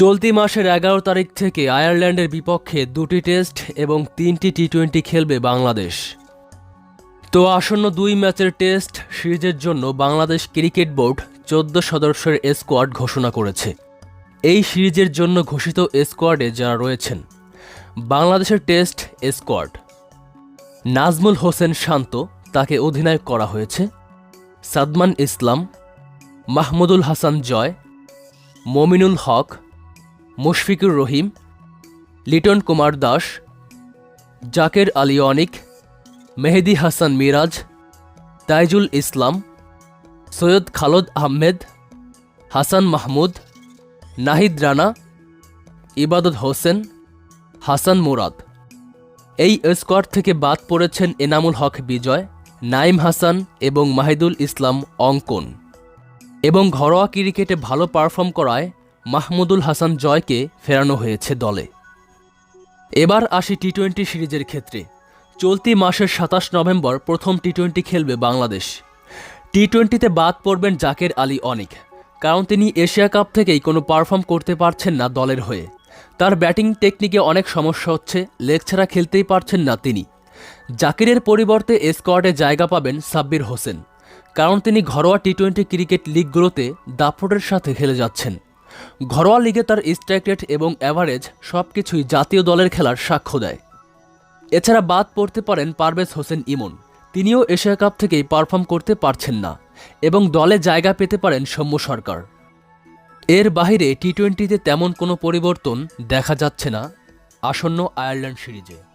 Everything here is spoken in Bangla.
চলতি মাসের এগারো তারিখ থেকে আয়ারল্যান্ডের বিপক্ষে দুটি টেস্ট এবং তিনটি টি টোয়েন্টি খেলবে বাংলাদেশ। তো আসন্ন দুই ম্যাচের টেস্ট সিরিজের জন্য বাংলাদেশ ক্রিকেট বোর্ড চোদ্দ সদস্যের স্কোয়াড ঘোষণা করেছে। এই সিরিজের জন্য ঘোষিত স্কোয়াডে যারা রয়েছেন, বাংলাদেশের টেস্ট স্কোয়াড। নাজমুল হোসেন শান্ত, তাকে অধিনায়ক করা হয়েছে। সাদমান ইসলাম, মাহমুদুল হাসান জয়, মমিনুল হক মুশফিকুর রহিম, লিটন কুমার দাস, জাকের আলী অনিক, মেহেদি হাসান মিরাজ, তাইজুল ইসলাম, সৈয়দ খালদ আহমেদ, হাসান মাহমুদ, নাহিদ রানা, ইবাদত হোসেন, হাসান মুরাদ। এই স্কোয়াড থেকে বাদ পড়েছেন এনামুল হক বিজয় নাইম হাসান এবং মাহিদুল ইসলাম অঙ্কন। এবং ঘরোয়া ক্রিকেটে ভালো পারফর্ম করায় মাহমুদুল হাসান জয়কে ফেরানো হয়েছে দলে। এবার আসি টি টোয়েন্টি সিরিজের ক্ষেত্রে। চলতি মাসের সাতাশ নভেম্বর প্রথম টি টোয়েন্টি খেলবে বাংলাদেশ। টি টোয়েন্টিতে বাদ পড়বেন জাকের আলী অনিক, কারণ তিনি এশিয়া কাপ থেকেই কোনো পারফর্ম করতে পারছেন না দলের হয়ে। তার ব্যাটিং টেকনিকে অনেক সমস্যা হচ্ছে, লেগ ছাড়া খেলতেই পারছেন না তিনি। জাকিরের পরিবর্তে স্কোয়াডে জায়গা পাবেন সাব্বির হোসেন, কারণ তিনি ঘরোয়া টি টোয়েন্টি ক্রিকেট লিগগুলোতে দাপটের সাথে খেলে যাচ্ছেন। ঘরোয়া লিগে তার স্ট্রাইক রেট এবং অ্যাভারেজ সব কিছুই জাতীয় দলের খেলার সাক্ষ্য দেয়। এছাড়া বাদ পড়তে পারেন পারভেজ হোসেন ইমন। তিনিও এশিয়া কাপ থেকেই পারফর্ম করতে পারছেন না এবং দলে জায়গা পেতে পারেন সৌম্য সরকার। এর বাইরে টি টোয়েন্টিতে তেমন কোনো পরিবর্তন দেখা যাচ্ছে না আসন্ন আয়ারল্যান্ড সিরিজে।